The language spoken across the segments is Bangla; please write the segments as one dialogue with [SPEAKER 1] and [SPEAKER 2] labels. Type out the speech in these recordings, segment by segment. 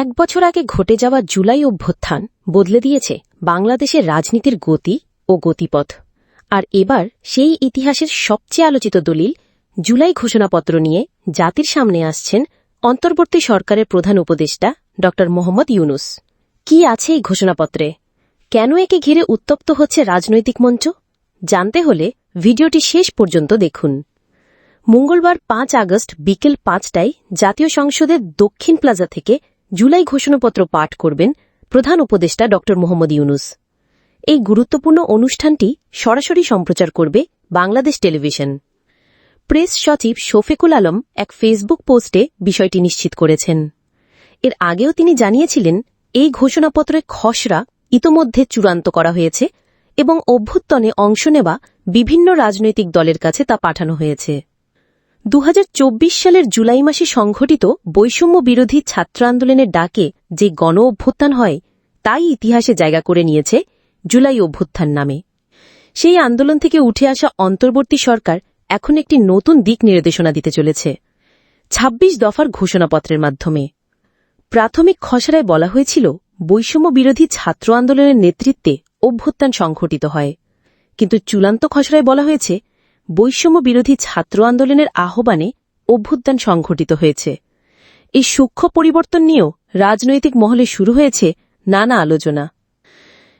[SPEAKER 1] এক বছর আগে ঘটে যাওয়া জুলাই অভ্যুত্থান বদলে দিয়েছে বাংলাদেশের রাজনীতির গতি ও গতিপথ। আর এবার সেই ইতিহাসের সবচেয়ে আলোচিত দলিল জুলাই ঘোষণাপত্র নিয়ে জাতির সামনে আসছেন অন্তর্বর্তী সরকারের প্রধান উপদেষ্টা ড. মোহাম্মদ ইউনুস। কি আছে এই ঘোষণাপত্রে? কেন একে ঘিরে উত্তপ্ত হচ্ছে রাজনৈতিক মঞ্চ? জানতে হলে ভিডিওটি শেষ পর্যন্ত দেখুন। মঙ্গলবার পাঁচ আগস্ট বিকেল পাঁচটায় জাতীয় সংসদের দক্ষিণ প্লাজা থেকে জুলাই ঘোষণাপত্র পাঠ করবেন প্রধান উপদেষ্টা ড. মোহাম্মদ ইউনুস। এই গুরুত্বপূর্ণ অনুষ্ঠানটি সরাসরি সম্প্রচার করবে বাংলাদেশ টেলিভিশন। প্রেস সচিব শফিকুল আলম এক ফেসবুক পোস্টে বিষয়টি নিশ্চিত করেছেন। এর আগেও তিনি জানিয়েছিলেন, এই ঘোষণাপত্রের খসড়া ইতোমধ্যে চূড়ান্ত করা হয়েছে এবং অভ্যুত্থানে অংশ নেওয়া বিভিন্ন রাজনৈতিক দলের কাছে তা পাঠানো হয়েছে। দু হাজার চব্বিশ সালের জুলাই মাসে সংঘটিত বৈষম্য বিরোধী ছাত্র আন্দোলনের ডাকে যে গণ অভ্যুত্থান হয়, তাই ইতিহাসে জায়গা করে নিয়েছে জুলাই অভ্যুত্থান নামে। সেই আন্দোলন থেকে উঠে আসা অন্তর্বর্তী সরকার এখন একটি নতুন দিক নির্দেশনা দিতে চলেছে। ২৬ দফার ঘোষণাপত্রের মাধ্যমে। প্রাথমিক খসড়ায় বলা হয়েছিল, বৈষম্য বিরোধী ছাত্র আন্দোলনের নেতৃত্বে অভ্যুত্থান সংঘটিত হয়। কিন্তু চূড়ান্ত খসড়ায় বলা হয়েছে বৈষম্য বিরোধী ছাত্র আন্দোলনের আহ্বানে অভ্যুত্থান সংঘটিত হয়েছে। এই সূক্ষ্ম পরিবর্তন নিয়েও রাজনৈতিক মহলে শুরু হয়েছে নানা আলোচনা।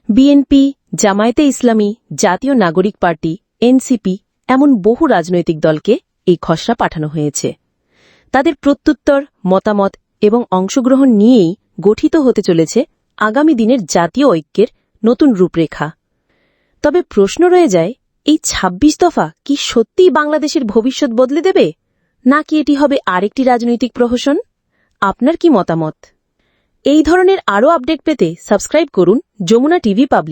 [SPEAKER 1] বিএনপি, জামায়াতে ইসলামী, জাতীয় নাগরিক পার্টি, এনসিপি এমন বহু রাজনৈতিক দলকে এই খসড়া পাঠানো হয়েছে। তাদের প্রত্যুত্তর, মতামত এবং অংশগ্রহণ নিয়েই গঠিত হতে চলেছে আগামী দিনের জাতীয় ঐক্যের নতুন রূপরেখা। তবে প্রশ্ন রয়ে যায় এই ২৬ দফা কি সত্যিই বাংলাদেশের ভবিষ্যৎ বদলে দেবে? নাকি এটি হবে আরেকটি রাজনৈতিক প্রহসন? আপনার কি মতামত? এই ধরনের আরও আপডেট পেতে সাবস্ক্রাইব করুন যমুনা টিভি পাবলিক।